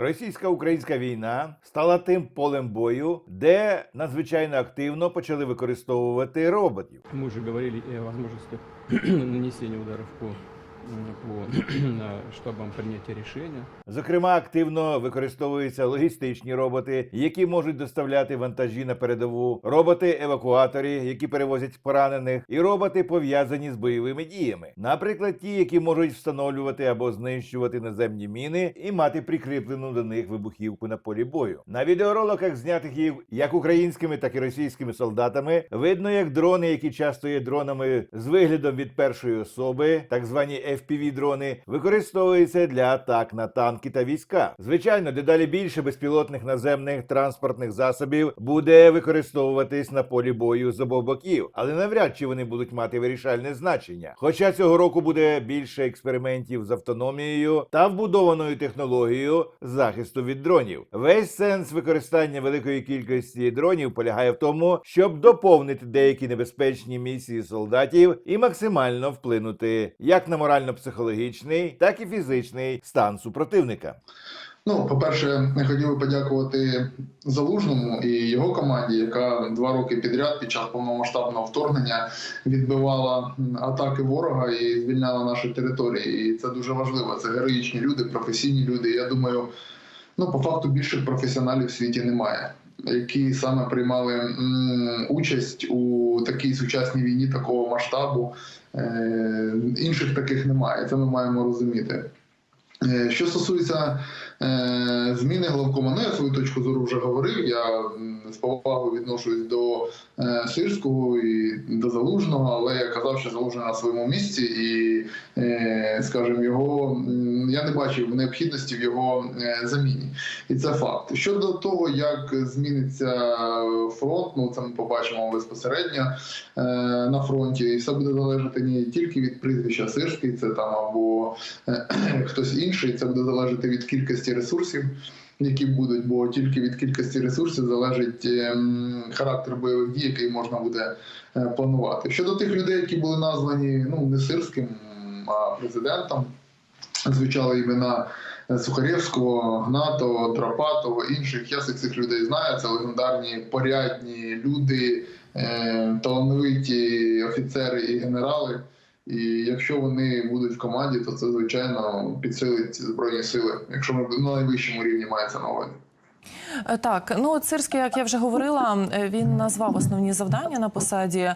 Російсько-українська війна стала тим полем бою, де надзвичайно активно почали використовувати роботів. Ми вже говорили і можливості нанесення ударів по, по штабам принятия решения. Зокрема, активно використовуються логістичні роботи, які можуть доставляти вантажі на передову, роботи-евакуаторі, які перевозять поранених, і роботи пов'язані з бойовими діями. Наприклад, ті, які можуть встановлювати або знищувати наземні міни і мати прикріплену до них вибухівку на полі бою. На відеороликах, знятих їх як українськими, так і російськими солдатами, видно, як дрони, які часто є дронами з виглядом від першої особи, так звані fpv дрони використовуються для атак на танки та війська. Звичайно, дедалі більше безпілотних наземних транспортних засобів буде використовуватись на полі бою з обох боків, але навряд чи вони будуть мати вирішальне значення. Хоча цього року буде більше експериментів з автономією та вбудованою технологією захисту від дронів. Весь сенс використання великої кількості дронів полягає в тому, щоб доповнити деякі небезпечні місії солдатів і максимально вплинути як на морально-психологічний, так і фізичний стан супротивника. Ну, по-перше, я хотів би подякувати Залужному і його команді, яка два роки підряд під час повномасштабного вторгнення відбивала атаки ворога і звільняла наші території. І це дуже важливо. Це героїчні люди, професійні люди. Я думаю, ну по факту більших професіоналів в світі немає, які саме приймали участь у такій сучасній війні такого масштабу. Е, інших таких немає. Це ми маємо розуміти. Е, Що стосується зміни главкома, ну я свою точку зору вже говорив. Я з повагою відношусь до е, Сирського і до Залужного, але я казав, що Залужний на своєму місці, і, е, скажімо, його я не бачив необхідності в його е, заміні. І це факт. Щодо того, як зміниться фронт, ну це ми побачимо безпосередньо е, на фронті, і все буде залежати не тільки від прізвища Сирський, це там або е, хтось інший. Це буде залежати від кількості ресурсів, які будуть, бо тільки від кількості ресурсів залежить ем, характер бойових дій, який можна буде е, планувати. Щодо тих людей, які були названі ну не сирським, а президентом, звучали імена. Сухарєвського, Гнатова, Драпатова, інших. Я цих людей знаю. Це легендарні порядні люди, е, талановиті офіцери і генерали. І якщо вони будуть в команді, то це звичайно підсилить збройні сили, якщо ми на найвищому рівні мається на увазі. Е, Так, ну Цирський, як я вже говорила, е, він назвав основні завдання на посаді е,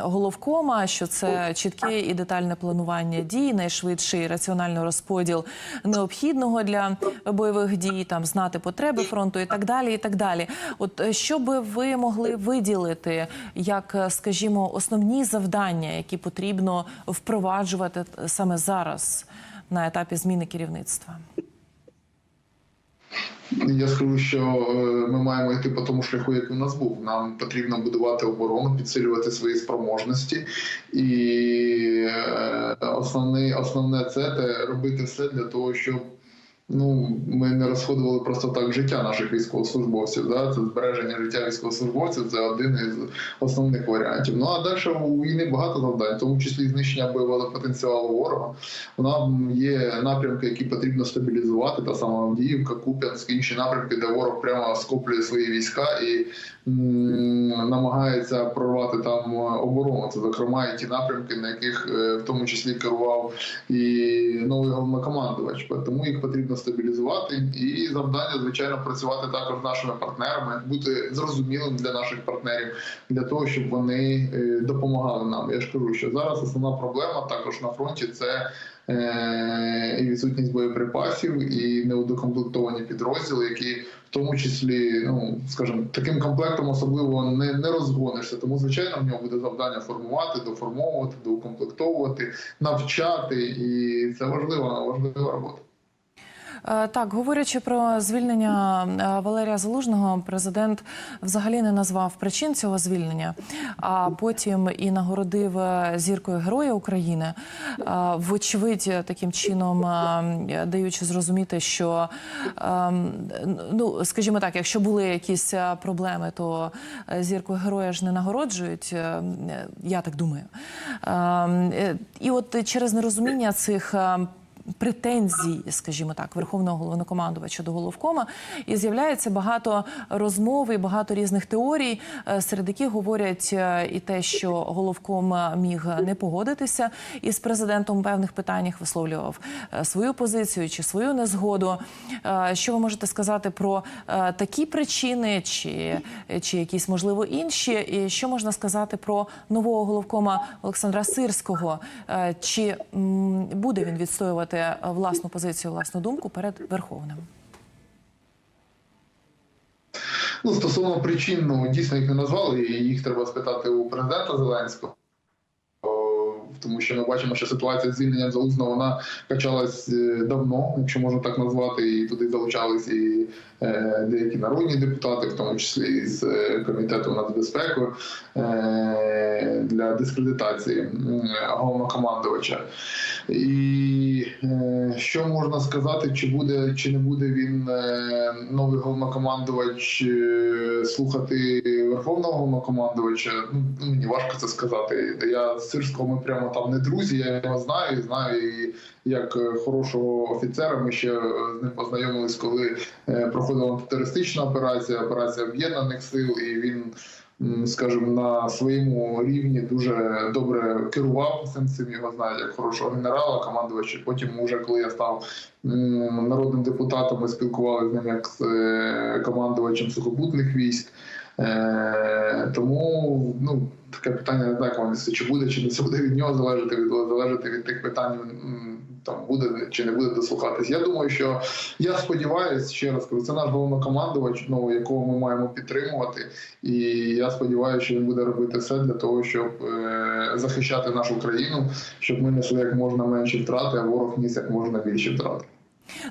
головкома, що це чітке і детальне планування дій, найшвидший раціональний розподіл необхідного для бойових дій, там знати потреби фронту і так далі. І так далі. От що би ви могли виділити як, скажімо, основні завдання, які потрібно впроваджувати саме зараз на етапі зміни керівництва? Я скажу, що е, ми маємо йти по тому шляху, який у нас був. Нам потрібно будувати оборону, підсилювати свої спроможності, і е, основне, основне це те робити все для того, щоб. Ну, ми не розходували просто так життя наших військовослужбовців. Да? Це збереження життя військовослужбовців це один із основних варіантів. Ну а далі у війни багато завдань, в тому числі знищення бойового потенціалу ворога. Вона є напрямки, які потрібно стабілізувати. Та сама Авдіївка, Куп'янськ, інші напрямки, де ворог прямо скоплює свої війська і намагається прорвати там оборону. Це зокрема і ті напрямки, на яких е, в тому числі керував і новий головнокомандувач. Тому їх потрібно стабілізувати. І завдання, звичайно, працювати також з нашими партнерами, бути зрозумілим для наших партнерів, для того, щоб вони е, допомагали нам. Я ж кажу, що зараз основна проблема також на фронті це. е, І відсутність боєприпасів, і неудокомплектовані підрозділи, які тому числі, ну скажімо, таким комплектом особливо не, не розгонишся. Тому, звичайно, в нього буде завдання формувати, доформовувати, доукомплектовувати, навчати, і це важлива, важлива робота. Е, Так, говорячи про звільнення е, Валерія Залужного, президент взагалі не назвав причин цього звільнення, а потім і нагородив е, зіркою Героя України, вочевидь, таким чином даючи зрозуміти, що ну, скажімо так, якщо були якісь проблеми, то зіркою героя ж не нагороджують. Я так думаю. Е, е, І от через нерозуміння цих. Е, претензій, скажімо так, верховного головнокомандувача до головкома, і з'являється багато розмов і багато різних теорій, е, серед яких говорять е, і те, що головком міг не погодитися із президентом у певних питаннях, висловлював е, свою позицію чи свою незгоду. Е, Що ви можете сказати про е, такі причини, чи, чи якісь можливо інші? І що можна сказати про нового головкома Олександра Сирського? Е, Чи буде він відстоювати е, власну позицію, власну думку перед Верховним? Ну, стосовно причин, ну дійсно їх не назвали, їх треба спитати у президента Зеленського. Тому що ми бачимо, що ситуація з звільненням залужного вона качалась е, давно, якщо можна так назвати, і туди залучались і е, деякі народні депутати, в тому числі з е, комітету нацбезпеки, для дискредитації головнокомандувача. І що можна сказати, чи буде чи не буде він новий головнокомандувач слухати верховного головнокомандувача? Ну мені важко це сказати. Я з Сирського ми прямо там не друзі. Я його знаю, знаю і як е, хорошого офіцера. Ми ще е, з ним познайомились, коли е, проходила антитерористична операція, операція об'єднаних сил, і він скажімо, на своєму рівні дуже добре керував цим цим його знають як хорошого генерала, командувача. Потім, уже коли я став народним депутатом, ми спілкувалися з ним як з командувачем сухопутних військ. Е, тому ну таке питання не як вам чи буде, чи не це буде від нього залежати від залежати від тих питань. Там буде чи не буде дослухатись. Я думаю, що я сподіваюся, ще раз кажу, це наш головнокомандувач, ну якого ми маємо підтримувати. І я сподіваюся, що він буде робити все для того, щоб е, захищати нашу країну, щоб ми несли як можна менші втрати, а ворог ніс як можна більші втрати.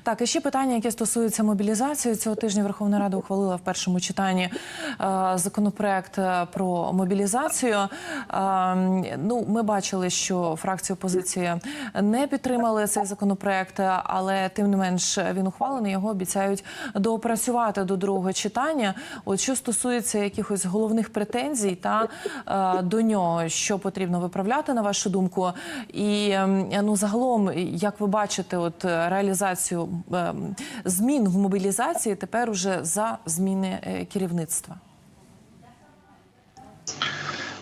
Так, і ще питання, яке стосується мобілізації. Цього тижня Верховна Рада ухвалила в першому читанні е, законопроект е, про мобілізацію. Е, ну, ми бачили, що фракції опозиції не підтримали цей законопроект, але тим не менш він ухвалений. Його обіцяють доопрацювати до другого читання. От що стосується якихось головних претензій та до нього, що потрібно виправляти, на вашу думку, і ем, ну загалом, як ви бачите, от реалізацію ем, змін в мобілізації тепер уже за зміни е, керівництва.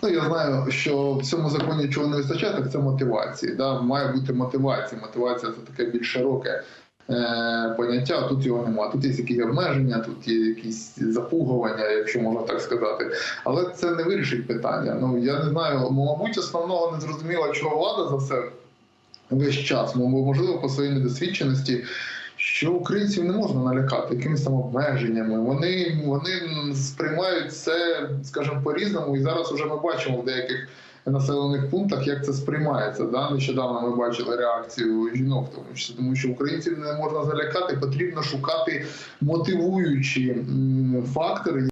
Ну я знаю, що в цьому законі чого не вистачає, так це мотивації. Да? Має бути мотивація. Мотивація це таке більш широке е, поняття. Тут його немає. Тут є якісь обмеження, тут є якісь запугування, якщо можна так сказати. Але це не вирішить питання. Ну я не знаю, мабуть, основного не зрозуміла, чого влада за все весь час. Можливо, по своїй недосвідченості. Що українців не можна налякати якимись там обмеженнями. Вони вони сприймають це, скажімо, по-різному. І зараз вже ми бачимо в деяких населених пунктах, як це сприймається. Да? Нещодавно ми бачили реакцію жінок, тому числі, тому що українців не можна залякати, потрібно шукати мотивуючі фактори.